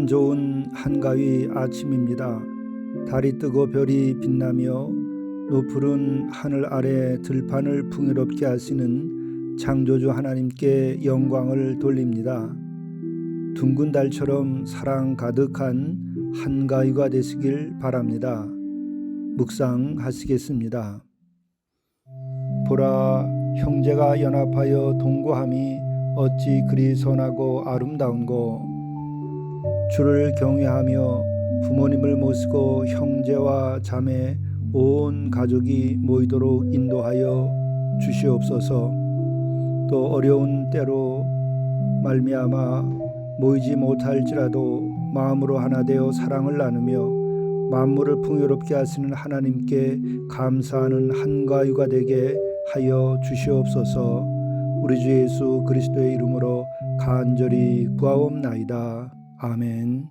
참 좋은 한가위 아침입니다. 달이 뜨고 별이 빛나며 노푸른 하늘 아래 들판을 풍요롭게 하시는 창조주 하나님께 영광을 돌립니다. 둥근 달처럼 사랑 가득한 한가위가 되시길 바랍니다. 묵상하시겠습니다. 보라 형제가 연합하여 동거함이 어찌 그리 선하고 아름다운고 주를 경외하며 부모님을 모시고 형제와 자매 온 가족이 모이도록 인도하여 주시옵소서. 또 어려운 때로 말미암아 모이지 못할지라도 마음으로 하나 되어 사랑을 나누며 만물을 풍요롭게 하시는 하나님께 감사하는 한가위가 되게 하여 주시옵소서. 우리 주 예수 그리스도의 이름으로 간절히 구하옵나이다. 아멘.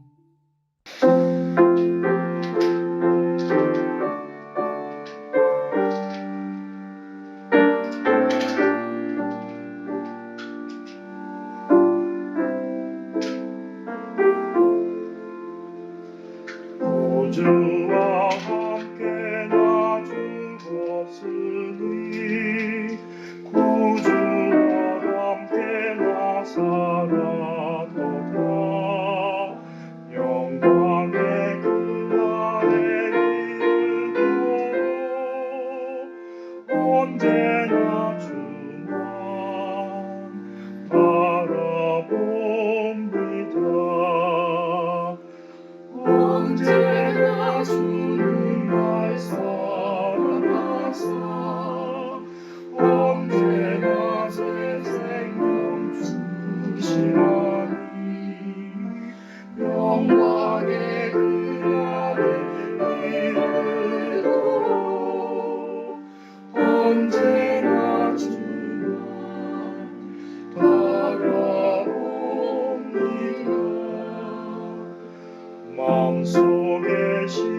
마음속에 시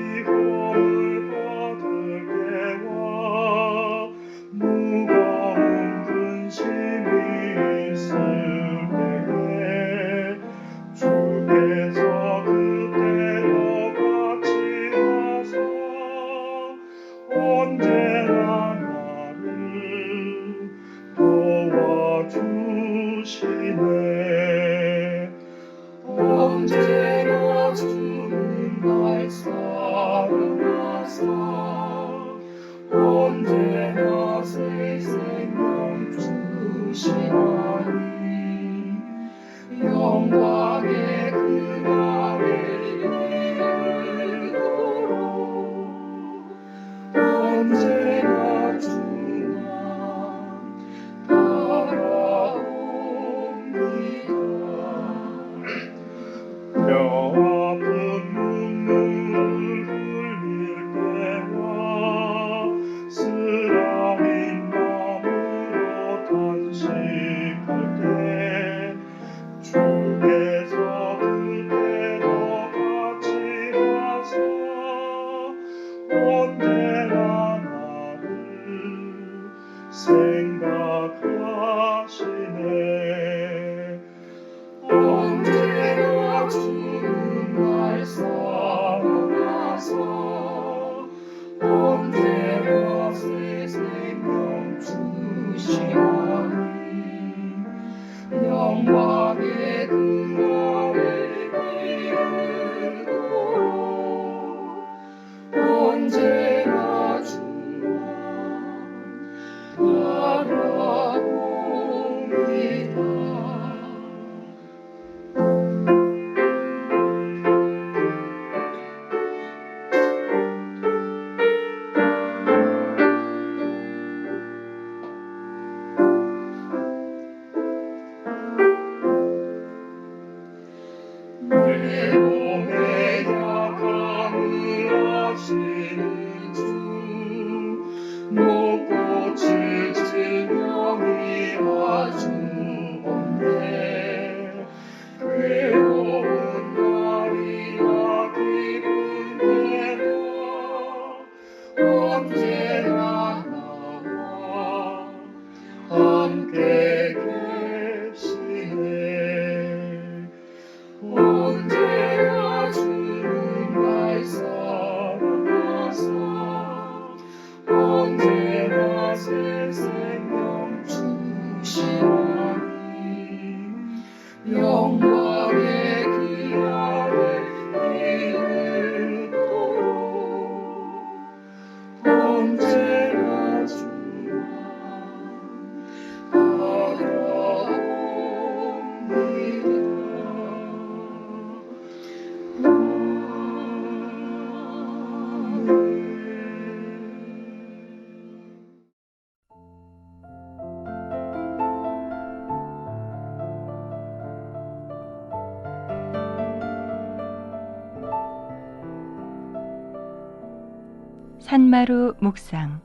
산마루 묵상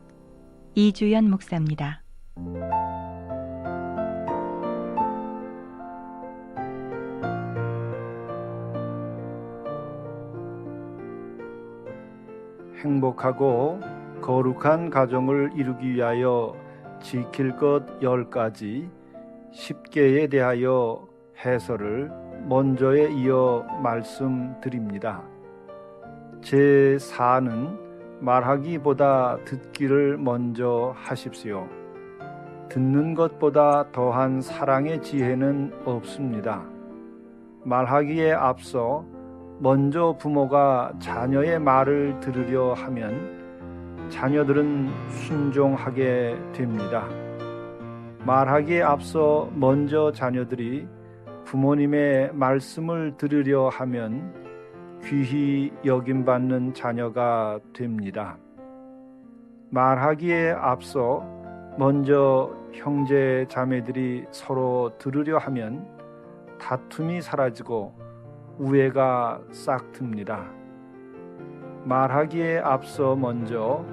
이주연 목사입니다. 행복하고 거룩한 가정을 이루기 위하여 지킬 것열 가지 10개에 대하여 해설을 먼저에 이어 말씀드립니다. 제 4는 말하기보다 듣기를 먼저 하십시오. 듣는 것보다 더한 사랑의 지혜는 없습니다. 말하기에 앞서 먼저 부모가 자녀의 말을 들으려 하면 자녀들은 순종하게 됩니다. 말하기에 앞서 먼저 자녀들이 부모님의 말씀을 들으려 하면 귀히 여김받는 자녀가 됩니다. 말하기에 앞서 먼저 형제 자매들이 서로 들으려 하면 다툼이 사라지고 우애가 싹틉니다. 말하기에 앞서 먼저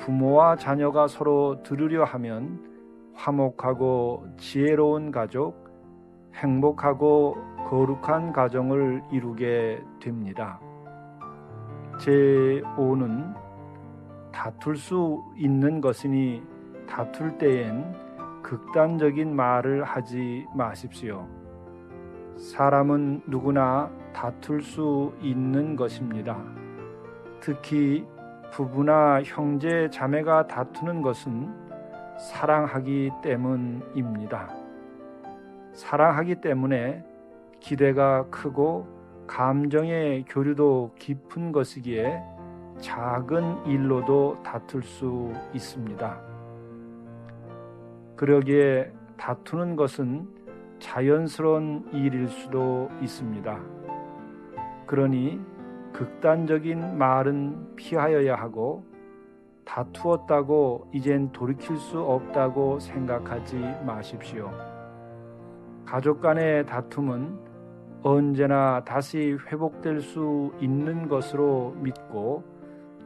부모와 자녀가 서로 들으려 하면 화목하고 지혜로운 가족, 행복하고 거룩한 가정을 이루게 됩니다. 제 5는 다툴 수 있는 것이니 다툴 때엔 극단적인 말을 하지 마십시오. 사람은 누구나 다툴 수 있는 것입니다. 특히 부부나 형제 자매가 다투는 것은 사랑하기 때문입니다. 사랑하기 때문에 기대가 크고 감정의 교류도 깊은 것이기에 작은 일로도 다툴 수 있습니다. 그러기에 다투는 것은 자연스러운 일일 수도 있습니다. 그러니 극단적인 말은 피하여야 하고 다투었다고 이젠 돌이킬 수 없다고 생각하지 마십시오. 가족 간의 다툼은 언제나 다시 회복될 수 있는 것으로 믿고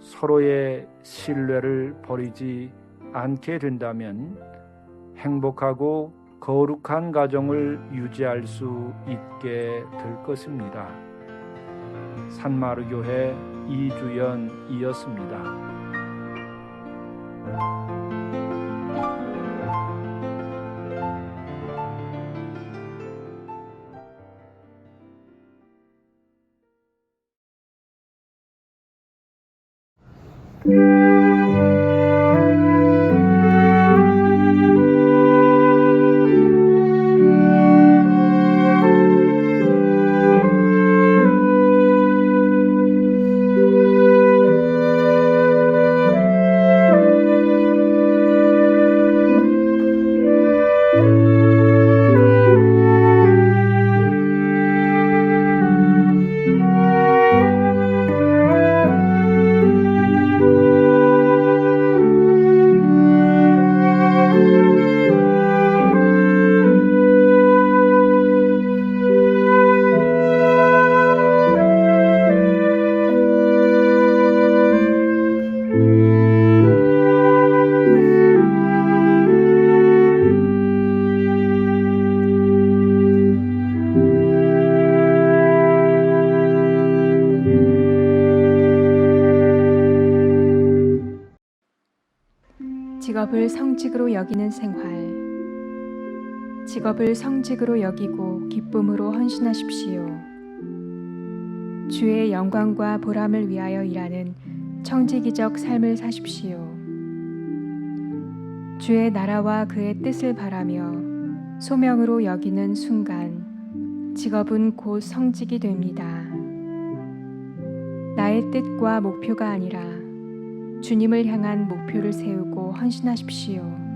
서로의 신뢰를 버리지 않게 된다면 행복하고 거룩한 가정을 유지할 수 있게 될 것입니다. 산마루 교회 이주연이었습니다. 직업을 성직으로 여기는 생활. 직업을 성직으로 여기고 기쁨으로 헌신하십시오. 주의 영광과 보람을 위하여 일하는 청지기적 삶을 사십시오. 주의 나라와 그의 뜻을 바라며 소명으로 여기는 순간 직업은 곧 성직이 됩니다. 나의 뜻과 목표가 아니라 주님을 향한 목표를 세우고 헌신하십시오.